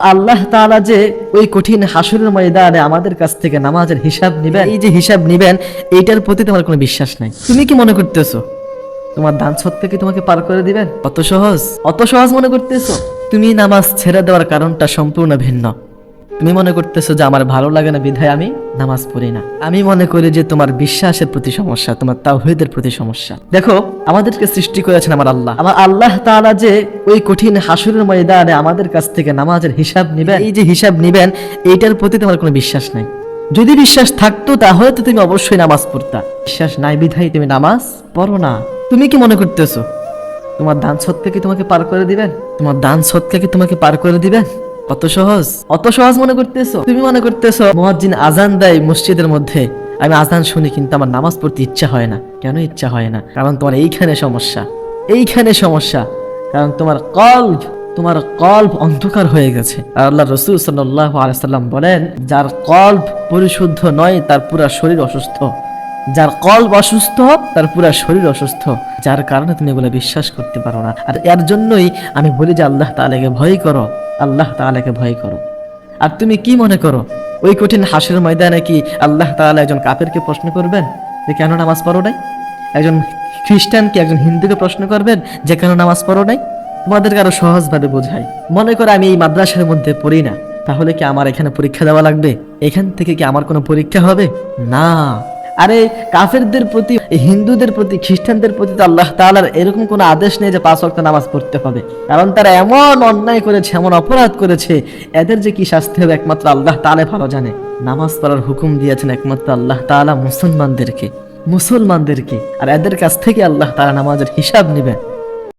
আল্লাহ তালা যে ওই কঠিন হাসুরের ময়দানে আমাদের কাছ থেকে নামাজের হিসাব নিবেন, এই যে হিসাব নিবেন, এইটার প্রতি তোমার কোনো বিশ্বাস নাই। তুমি কি মনে করতেছো? তোমার দান সত্ত্বে তোমাকে পার করে দিবেন? অত সহজ? অত সহজ মনে করতেছো? তুমি নামাজ ছেড়ে দেওয়ার কারণটা সম্পূর্ণ ভিন্ন। তুমি মনে করতেছো যে আমার ভালো লাগে না, বিধায় আমি নামাজ পড়ি না। আমি মনে করি যে তোমার বিশ্বাসের প্রতি সমস্যা, তোমার তাওহীদের প্রতি সমস্যা। দেখো, আমাদেরকে সৃষ্টি করেছেন আমার আল্লাহ। আমার আল্লাহ তাআলা যে ওই কঠিন হাসুরের ময়দানে আমাদের কাছ থেকে নামাজের হিসাব নিবেন, এই যে হিসাব নিবেন, এইটার প্রতি তোমার কোনো বিশ্বাস নাই। যদি বিশ্বাস থাকতো, তাহলে তো তুমি অবশ্যই নামাজ পড়তা। বিশ্বাস নাই, বিধায় তুমি নামাজ পড়ো না। তুমি কি মনে করতেছো? তোমার দান সৎকে কি তোমাকে পার করে দিবেন? তোমার দান সৎকে কি তোমাকে পার করে দিবেন? অত সহজ? অত সহজ মনে করতেছো? তুমি মনে করতেছো, মুয়াজ্জিন আজান দেয় মসজিদের মধ্যে। আমি আজান শুনি, কিন্তু আমার নামাজ পড়তে ইচ্ছা হয় না। কেন ইচ্ছা হয় না? কারণ তোমার এইখানে সমস্যা। এইখানে সমস্যা। কারণ তোমার কল্প তোমার কল্প অন্ধকার হয়ে গেছে। আর আল্লাহ রসুল সাল্লাহ আলাইসাল্লাম বলেন, যার কল্প পরিশুদ্ধ নয়, তার পুরা শরীর অসুস্থ। যার কল্প অসুস্থ, তার পুরা শরীর অসুস্থ, যার কারণে তুমি এগুলো বিশ্বাস করতে পারো না। আর এর জন্যই আমি বলি যে আল্লাহ তাআলাকে ভয় করো, আল্লাহ তাআলাকে ভয় করো। আর তুমি কি মনে করো? ওই কঠিন হাসির ময়দানে কি আল্লাহ তাআলা একজন কাফেরকে প্রশ্ন করবেন যে, কেন নামাজ পড়ো নাই? একজন খ্রিস্টানকে একজন হিন্দুকে প্রশ্ন করবেন যে, কেন নামাজ পড়ো নাই? তোমাদেরকে আরও সহজভাবে বোঝাই। মনে করো আমি এই মাদ্রাসার মধ্যে পড়ি না, তাহলে কি আমার এখানে পরীক্ষা দেওয়া লাগবে? এখান থেকে কি আমার কোনো পরীক্ষা হবে? না। আরে কাফেরদের প্রতি হিন্দুদের প্রতি, খ্রিস্টানদের প্রতি তো আল্লাহ তালার এরকম কোনো আদেশ নেই যে পাঁচ অক্ত নামাজ পড়তে হবে। কারণ তারা এমন অন্যায় করেছে, এমন অপরাধ করেছে, এদের যে কি শাস্তি হবে একমাত্র আল্লাহ তালে ভালো জানে। নামাজ পড়ার হুকুম দিয়েছেন একমাত্র আল্লাহ তালা মুসলমানদেরকে মুসলমানদেরকে। আর এদের কাছ থেকে আল্লাহ তারা নামাজের হিসাব নেবেন।